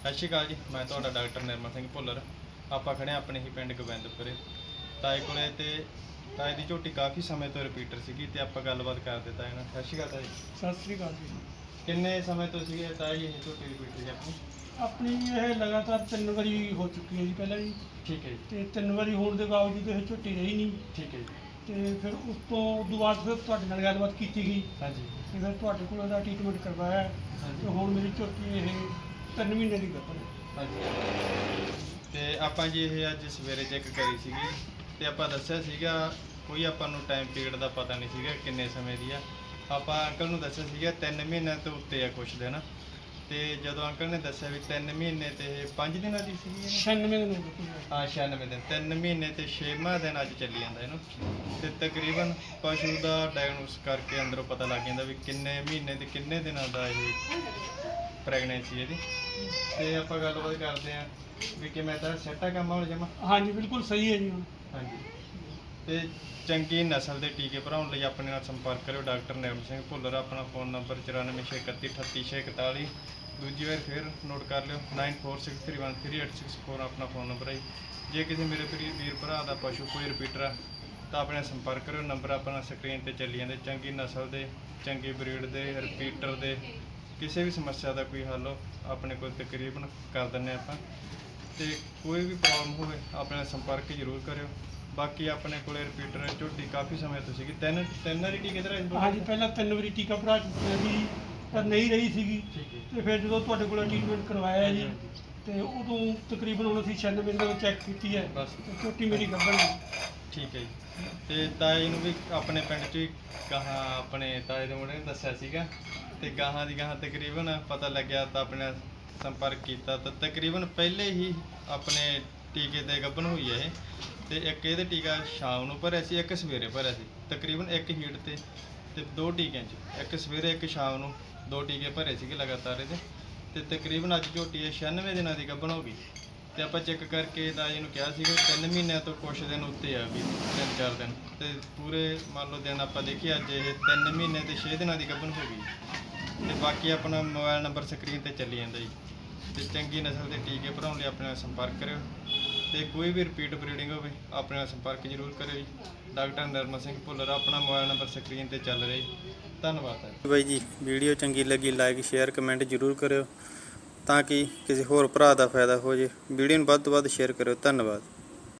ਸਤਿ ਸ਼੍ਰੀ ਅਕਾਲ ਜੀ ਮੈਂ ਤੁਹਾਡਾ ਡਾਕਟਰ ਨਿਰਮਲ ਸਿੰਘ ਭੁੱਲਰ। ਆਪਾਂ ਖੜੇ ਹਾਂ ਆਪਣੇ ਹੀ ਪਿੰਡ ਗੋਬਿੰਦਪੁਰੇ। ਤਾਏ ਕੋਲੇ ਤੇ ਤਾਏ ਦੀ ਝੋਟੀ ਕਾਫੀ ਸਮੇਂ ਤੋਂ ਰਿਪੀਟਰ ਸੀਗੀ ਤੇ ਆਪਾਂ ਗੱਲਬਾਤ ਕਰਦੇ ਤਾਏ ਨਾਲ। ਸਤਿ ਸ਼੍ਰੀ ਅਕਾਲ ਤਾਏ ਸਤਿ ਸ੍ਰੀ ਅਕਾਲ ਜੀ। ਕਿੰਨੇ ਸਮੇਂ ਤੋਂ ਸੀਗੇ ਤਾਏ ਜੀ ਇਹ ਝੋਟੀ ਰਿਪੀਟਰ ਜੀ ਆਪਣੀ? ਆਪਣੀ ਇਹ ਲਗਾਤਾਰ ਤਿੰਨ ਵਾਰੀ ਹੋ ਚੁੱਕੀ ਹੈ ਜੀ ਪਹਿਲਾਂ ਜੀ। ਠੀਕ ਹੈ ਜੀ। ਤੇ ਤਿੰਨ ਵਾਰੀ ਹੋਣ ਦੇ ਬਾਵਜੂਦ ਇਹ ਝੁੱਟੀ ਰਹੀ ਨਹੀਂ। ਠੀਕ ਹੈ ਜੀ। ਤੇ ਫਿਰ ਉਸ ਤੋਂ ਉਦੋਂ ਬਾਅਦ ਫਿਰ ਤੁਹਾਡੇ ਨਾਲ ਗੱਲਬਾਤ ਕੀਤੀ ਗਈ। ਹਾਂਜੀ। ਤੇ ਫਿਰ ਤੁਹਾਡੇ ਕੋਲ ਉਹਦਾ ਟ੍ਰੀਟਮੈਂਟ ਕਰਵਾਇਆ। ਹਾਂਜੀ। ਤੇ ਹੁਣ ਮੇਰੀ ਝੁੱਟੀ ਇਹ ਤਿੰਨ ਮਹੀਨੇ ਦੀ ਗੱਭਣ ਹੈ। ਹਾਂਜੀ। ਤੇ ਆਪਾਂ ਜੀ ਇਹ ਅੱਜ ਸਵੇਰੇ ਚੈੱਕ ਕਰੀ ਸੀਗੀ ਤੇ ਆਪਾਂ ਦੱਸਿਆ ਸੀਗਾ ਕੋਈ ਆਪਾਂ ਨੂੰ ਟਾਈਮ ਪੀਰੀਅਡ ਦਾ ਪਤਾ ਨਹੀਂ ਸੀਗਾ ਕਿੰਨੇ ਸਮੇਂ ਦੀ ਆ। ਆਪਾਂ ਅੰਕਲ ਨੂੰ ਦੱਸਿਆ ਸੀਗਾ 3 ਮਹੀਨਿਆਂ ਤੋਂ ਉੱਤੇ ਆ ਕੁਛ ਦਿਨ। ਤੇ ਜਦੋਂ ਅੰਕਲ ਨੇ ਦੱਸਿਆ ਵੀ 3 ਮਹੀਨੇ ਤੇ 5 ਦਿਨਾਂ ਦੀ ਸੀਗੀ ਇਹ? 96 ਦਿਨ ਹੋ ਗਏ ਹਾਂ। 96 ਦਿਨ। 3 ਮਹੀਨੇ ਤੇ 6ਵਾਂ ਦਿਨ ਅੱਜ ਚੱਲੀ ਜਾਂਦਾ ਇਹਨੂੰ। ਤੇ ਤਕਰੀਬਨ ਪਸ਼ੂ ਦਾ ਡਾਇਗਨੋਸ ਕਰਕੇ ਅੰਦਰੋਂ ਪਤਾ ਲੱਗ ਜਾਂਦਾ ਵੀ ਕਿੰਨੇ ਮਹੀਨੇ ਤੇ ਕਿੰਨੇ ਦਿਨਾਂ ਦਾ ਇਹ ਪ੍ਰੈਗਨੈਂਸੀ ਇਹਦੀ ਤੇ ਆਪਾਂ ਗੱਲਬਾਤ ਕਰਦੇ ਆਂ ਵੀ ਕਿਵੇਂ ਤਾਂ ਸੈੱਟ ਕੰਮ ਹੁਣ ਜਮਾ? ਹਾਂਜੀ ਬਿਲਕੁਲ ਸਹੀ ਹੈ ਜੀ ਹੁਣ। ਹਾਂਜੀ। ਤੇ ਚੰਗੀ ਨਸਲ ਦੇ ਟੀਕੇ ਭਰਾਉਣ ਲਈ ਆਪਣੇ ਨਾਲ ਸੰਪਰਕ ਕਰਿਓ ਡਾਕਟਰ ਨਿਰਮ ਸਿੰਘ ਭੁੱਲਰ ਆਪਣਾ ਫੋਨ ਨੰਬਰ 9461388641 ਦੂਜੀ ਵਾਰ ਫਿਰ ਨੋਟ ਕਰ ਲਿਓ 9463133864 ਆਪਣਾ ਫੋਨ ਨੰਬਰ ਹੈ ਜੀ। ਕਿਸੇ ਮੇਰੇ ਪ੍ਰਿय ਵੀਰ ਭਰਾ ਦਾ ਪਸ਼ੂ ਕੋਈ ਰਿਪੀਟਰ ਆ ਤਾਂ ਆਪਣੇ ਸੰਪਰਕ ਕਰਿਓ ਨੰਬਰ ਆਪਣਾ ਸਕਰੀਨ ਤੇ ਚੱਲੀ ਜਾਂਦੇ ਚੰਗੀ ਨਸਲ ਦੇ ਚੰਗੀ ਬਰੀਡ ਦੇ ਰਿਪੀਟਰ ਦੇ ਕਿਸੇ ਵੀ ਸਮੱਸਿਆ ਦਾ ਕੋਈ ਹੱਲ ਹੋ ਆਪਣੇ ਕੋਲ ਤਕਰੀਬਨ ਕਰ ਦਿੰਨੇ ਆਪਾਂ। ਤੇ ਕੋਈ ਵੀ ਪ੍ਰੋਬਲਮ ਹੋਵੇ ਆਪਣੇ ਨਾਲ ਸੰਪਰਕ ਜ਼ਰੂਰ ਕਰਿਓ। ਬਾਕੀ ਆਪਣੇ ਕੋਲੇ ਰਿਪੀਟਰ ਝੋਟੀ ਕਾਫੀ ਸਮੇਂ ਤੋਂ ਸੀਗੀ। ਤਿੰਨ ਤਿੰਨ ਵਾਰੀ ਟੀਕੇ ਤੇ ਹਾਂਜੀ ਪਹਿਲਾਂ ਤਿੰਨ ਵਾਰੀ ਟੀਕਾ ਭਰਾ ਚੁੱਕੇ ਸੀ ਪਰ ਨਹੀਂ ਰਹੀ ਸੀਗੀ। ਹੈ। ਤੇ ਫਿਰ ਜਦੋਂ ਤੁਹਾਡੇ ਕੋਲ ਟ੍ਰੀਟਮੈਂਟ ਕਰਵਾਇਆ ਜੀ ਤੇ ਉਦੋਂ ਤਕਰੀਬਨ ਹੁਣ ਅਸੀਂ 96 ਦਿਨ ਦਾ ਚੈੱਕ ਕੀਤੀ ਹੈ। ਬਸ। ਝੋਟੀ ਮੇਰੀ ਗੱਭਣ ਹੈ। ਠੀਕ ਹੈ ਜੀ। ਤੇ ਤਾਏ ਨੂੰ ਵੀ ਆਪਣੇ ਪਿੰਡ ਚ ਹੀ ਗਾਹਾਂ ਆਪਣੇ ਤਾਏ ਦੇ ਮੁੰਡੇ ਨੇ ਦੱਸਿਆ ਸੀਗਾ। ਤੇ ਗਾਹਾਂ ਦੀ ਗਾਹਾਂ ਤਕਰੀਬਨ ਪਤਾ ਲੱਗਿਆ ਤਾਂ ਆਪਣੇ ਸੰਪਰਕ ਕੀਤਾ ਤਾਂ ਤਕਰੀਬਨ ਪਹਿਲੇ ਹੀ ਆਪਣੇ ਟੀਕੇ ਤੇ ਗੱਭਣ ਹੋਈ ਹੈ ਇਹ। ਤੇ ਇੱਕ ਇਹਦੇ ਟੀਕਾ ਸ਼ਾਮ ਨੂੰ ਭਰਿਆ ਸੀ, ਇੱਕ ਸਵੇਰੇ ਭਰਿਆ ਸੀ। ਤਕਰੀਬਨ ਇੱਕ ਹੀਟ ਤੇ ਤੇ ਦੋ ਟੀਕਿਆਂ ਚ, ਇੱਕ ਸਵੇਰੇ, ਇੱਕ ਸ਼ਾਮ ਨੂੰ ਦੋ ਟੀਕੇ ਭਰੇ ਸੀਗੇ ਲਗਾਤਾਰ ਇਹਦੇ। ਤੇ ਤਕਰੀਬਨ ਅੱਜ ਝੋਟੀ ਇਹ 96 ਦਿਨਾਂ ਦੀ ਗੱਭਣ ਹੋ ਗਈ। ਤੇ ਆਪਾਂ ਚੈੱਕ ਕਰਕੇ ਤਾਂ ਨੂੰ ਕਿਹਾ ਸੀਗਾ 3 ਮਹੀਨਿਆਂ ਤੋਂ ਕੁਛ ਦਿਨ ਉੱਤੇ ਆ ਵੀ 3-4 ਦਿਨ। ਤੇ ਪੂਰੇ ਮੰਨ ਲਓ ਦਿਨ ਆਪਾਂ ਦੇਖੀਏ ਅੱਜ ਇਹ 3 ਮਹੀਨੇ ਤੇ 6 ਦਿਨਾਂ ਦੀ ਗੱਭਣ ਹੋ ਗਈ। ਤੇ ਬਾਕੀ ਆਪਣਾ ਮੋਬਾਈਲ ਨੰਬਰ ਸਕਰੀਨ ਤੇ ਚੱਲੀ ਜਾਂਦਾ ਜੀ। ਤੇ ਚੰਗੀ ਨਸਲ ਦੇ ਟੀਕੇ ਭਰਾਉਣ ਲਈ ਆਪਣੇ ਨਾਲ ਸੰਪਰਕ ਕਰਿਓ। ਤੇ ਕੋਈ ਵੀ ਰਿਪੀਟ ਬਰੀਡਿੰਗ ਹੋਵੇ, ਆਪਣੇ ਨਾਲ ਸੰਪਰਕ ਜ਼ਰੂਰ ਕਰਿਓ ਜੀ। ਡਾਕਟਰ ਨਰਮਲ ਸਿੰਘ ਭੁੱਲਰ, ਆਪਣਾ ਮੋਬਾਈਲ ਨੰਬਰ ਸਕਰੀਨ ਤੇ ਚੱਲ ਰਿਹਾ ਜੀ। ਧੰਨਵਾਦ ਹੈ ਬਾਈ ਜੀ, ਵੀਡੀਓ ਚੰਗੀ ਲੱਗੀ ਲਾਈਕ ਸ਼ੇਅਰ ਕਮੈਂਟ ਜ਼ਰੂਰ ਕਰਿਓ। ਤਾਂ ਕਿ ਕਿਸੇ ਹੋਰ ਭਰਾ ਦਾ ਫਾਇਦਾ ਹੋ ਜੇ। ਵੀਡੀਓ ਨੂੰ ਵੱਧ ਤੋਂ ਵੱਧ ਸ਼ੇਅਰ ਕਰਿਓ। ਧੰਨਵਾਦ।